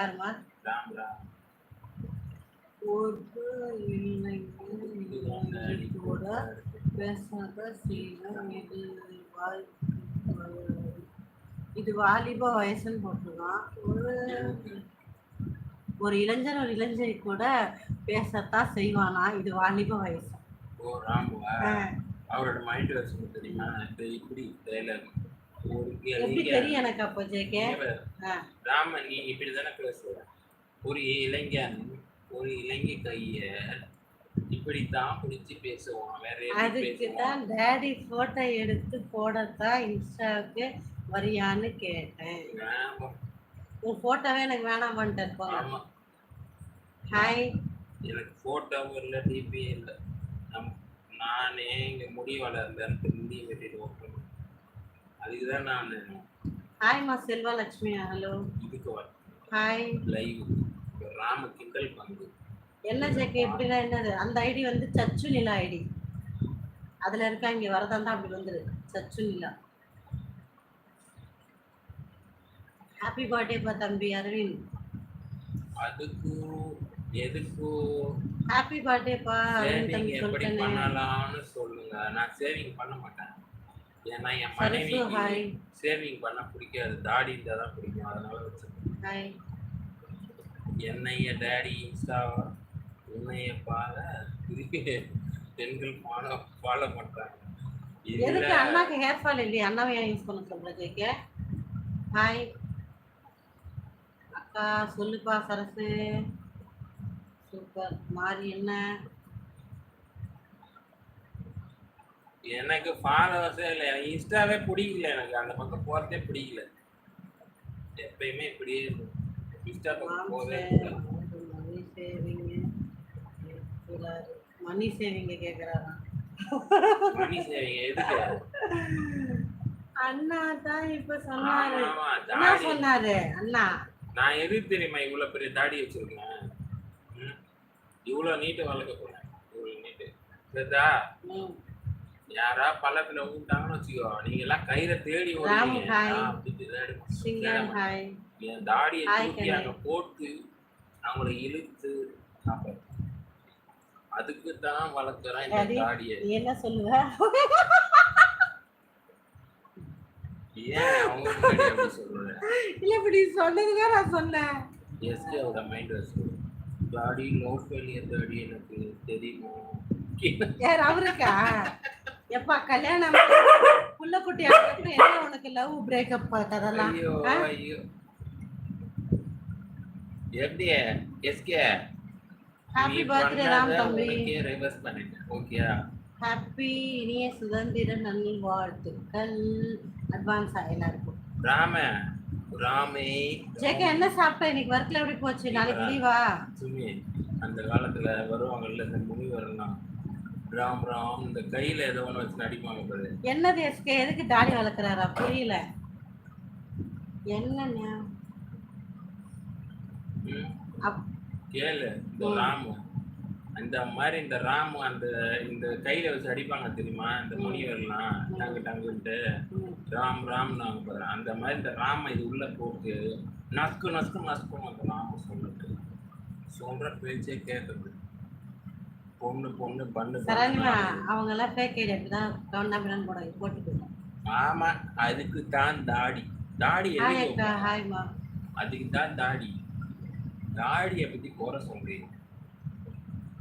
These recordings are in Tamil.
யாருமா ஒரு இளைஞன் கூட பேசாத செய்யணும் இது இது வாலிப வயசுன்னு போட்டிருக்கான். ஒரு ஒரு இளைஞன் ஒரு இளைஞரி கூட பேசத்தான் செய்வானா? இது வாலிப வயசு. ஓ ராமுவா ஆ, அவரோட மைண்ட் வாஷ் தெரியுமா? இப்போ இப்படி ஒரு எப்படி இளைஞர். தெரியும் எனக்கு அப்போ ஜேகே ராமன் நீ இப்படி தானே பேசுவ ஒரு இளைஞன் ஒரு இளைஞ கைய இப்படித்தான் பிடிச்சு பேசுவான். வேற அதுக்கு தான் டேடி போட்டோ எடுத்து போடத்தான் இன்ஸ்டாவுக்கு வரியான்னு கேட்டேன். உன் போட்டோவே எனக்கு வேணாமான்ட்டு போங்க ஆமா. ஹாய் எனக்கு போட்டோவும் இல்லை டிபியும் இல்லை. நம் நானே இங்க முடி வளர்ந்தேன் முடி வெட்டிட்டு ஓப்பன் அதுக்கு தான் நான் ஹாய்மா Selva Lakshmi hello hi live Rama கிண்டல் பங்கு. என்ன ஜேகே எப்படின்னா என்னது? அந்த ஐடி வந்து சச்சு நிலா ஐடி அதுல இருக்கா இங்க வரதான் அப்படி வந்துரு சச்சு நிலா. ஹாப்பி பர்த்டேப்பா தம்பி அரவிந்த். அதுக்கு எதுக்கு? ஹாப்பி பர்த்டேப்பா அரவிந்த் சேவிங் தம்பி எப்படி சொல்லிட்டேனே. பண்ணலாம்னு சொல்லுங்க. நான் சேவிங் பண்ண மாட்டேன். ஏன்னா என் ஹாய் சேவிங் பண்ண பிடிக்காது. தாடி இருந்தால் தான் பிடிக்கும். அதனால வச்சிருக்கேன் ஹாய் என்னைய டேடி இன்ஸ்டா உன்னைய பால பெண்கள் ஃபாலோ ஃபாலோ பண்ணுறாங்க எதுக்கு அண்ணாக்கு ஹேர் ஃபால் இல்லையா? அண்ணாவை ஏன் யூஸ் பண்ண சொல்ற? ஜேகே ஹாய் அக்கா சொல்லுப்பா சரசு. சூப்பர். மாறி என்ன? எனக்கு ஃபாலோவர்ஸே இல்லை. எனக்கு இன்ஸ்டாவே பிடிக்கல எனக்கு. அந்த பக்கம் போகிறதே பிடிக்கல. எப்பயுமே இப்படியே இருக்கும் இன்ஸ்டா பக்கம் போகவே. மணி சேவிங் மணி சேவிங்க கேக்குறாராம் மணி சேவிங் எதுக்கு? அண்ணா தான் இப்ப சொன்னாரு. என்ன. சொன்னாரு அண்ணா? நான் எதுக்கு தெரியுமா இவ்வளவு பெரிய தாடி வச்சிருக்கேன்? இவ்வளவு நீட்டு வளர்க்க போறேன். இவ்வளவு நீட்டு. சரிதா. யாரா பள்ளத்துல ஊட்டாங்கன்னு வச்சுக்கோ நீங்க எல்லாம் கயிறை தேடி என் தாடியை தூக்கி. அங்க போட்டு அவங்கள இழுத்து அதுக்கு தான் வளர்க்குறேன் இந்த. தாடியை. என்ன சொல்லுவ? ஏன் அவங்க முன்னாடி அப்படி சொல்றேன் இல்ல இப்படி சொன்னதுதான் நான் சொன்னேன். எஸ்கே அவரோட மைண்ட் வச்சு தாடி லோ ஃபெயிலியர் தாடி எனக்கு தெரியுமா? யார் அவருக்கா? எப்பா கல்யாணம் புள்ள குட்டி என்ன உனக்கு லவ் பிரேக்கப் கதெல்லாம் எப்படி? எஸ்கே? ஹாப்பி பர்த்டே ராம் தம்பி. ரிவர்ஸ் பண்ணிட்டேன். ஓகேயா ஹாப்பி இனிய சுதந்திர நல்வாழ்த்துக்கள். அட்வான்ஸ் எல்லாருக்கும். ராம ராமே. ஜேகே என்ன சாப்பிட்ட? இன்னைக்கு ஒர்க்ல எப்படி போச்சு? நாளைக்கு லீவா சுமி அந்த காலத்துல வருவாங்கல்ல இந்த முனிவரெல்லாம் ராம் ராம் இந்த கையில ஏதோ ஒண்ணு வச்சு நடிப்பாங்க பாரு. என்னது எஸ்கே எதுக்கு தாடி வளர்க்குறாரா? புரியல? அப்- கேளு இந்த. ராமு. அந்த மாதிரி இந்த ராமு அந்த இந்த கையில வச்சு அடிப்பாங்க தெரியுமா? இந்த. முனிவர்லாம் டங்கு டங்குன்ட்டு. ராம் ராம் நாங்க பாரு. அந்த மாதிரி இந்த ராம இது உள்ள போட்டு நஸ்கு நஸ்கு நஸ்கும் அந்த ராம சொல்லிட்டு. சொல்ற பேச்சே கேட்குது பொண்ணு பொண்ணு பண்ணு சரண்யா. அவங்க எல்லாம் ஃபேக் ஐடி அப்படிதான் கவர்னா பிளான் போட போட்டுட்டு ஆமா அதுக்கு தான் தாடி தாடி ஹாய் அக்கா ஹாய்மா அதுக்கு தான் தாடி. தாடியை பத்தி குறை சொல்றீங்க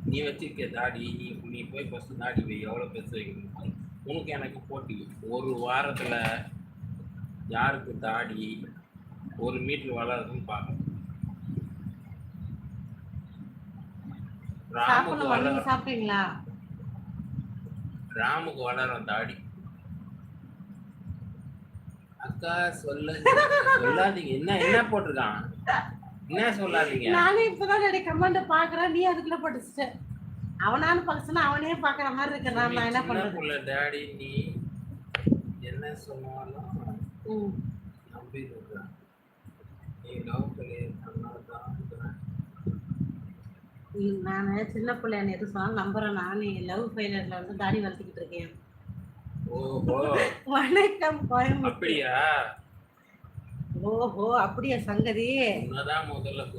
நீ வச்சிருக்க தாடி நீ நீ போய் ஃபர்ஸ்ட் தாடி வை எவ்வளோ பெருசு வைக்கணும் உனக்கு எனக்கு போட்டி. ஒரு வாரத்துல யாருக்கு தாடி ஒரு மீட்டர் வளருதுன்னு பார்க்கணும் ராமுக்கு சாப்பிடணும். நீங்க வளர சாப்பிட்டீங்களா ராமுக்கு வளரும் தாடி. அக்கா சொல்ல சொல்லாதீங்க. என்ன என்ன போட்டிருக்கான்? என்ன சொல்லாதீங்க? நானே இப்பதான் என்னுடைய கமெண்ட் பாக்குறேன் நீ அதுக்குள்ள படிச்சுட்ட அவனான்னு பக்கச்சுனா அவனே பாக்குற மாதிரி இருக்கிறான் நான் என்ன பண்றது? டாடி நீ என்ன சொன்னாலும். நம்பி நீ லவ் பண்ணி பண்ணாதான் ம், நானு சின்ன பிள்ளை எது சொன்னாலும் நம்புறேன். நானே லவ் ஃபெயிலியர்ல வந்து தாடி வளர்த்துக்கிட்டு இருக்கேன். வணக்கம் கோயம்புத்தூர். அப்படியா? ஓஹோ அப்படியா சங்கதி? முதல்ல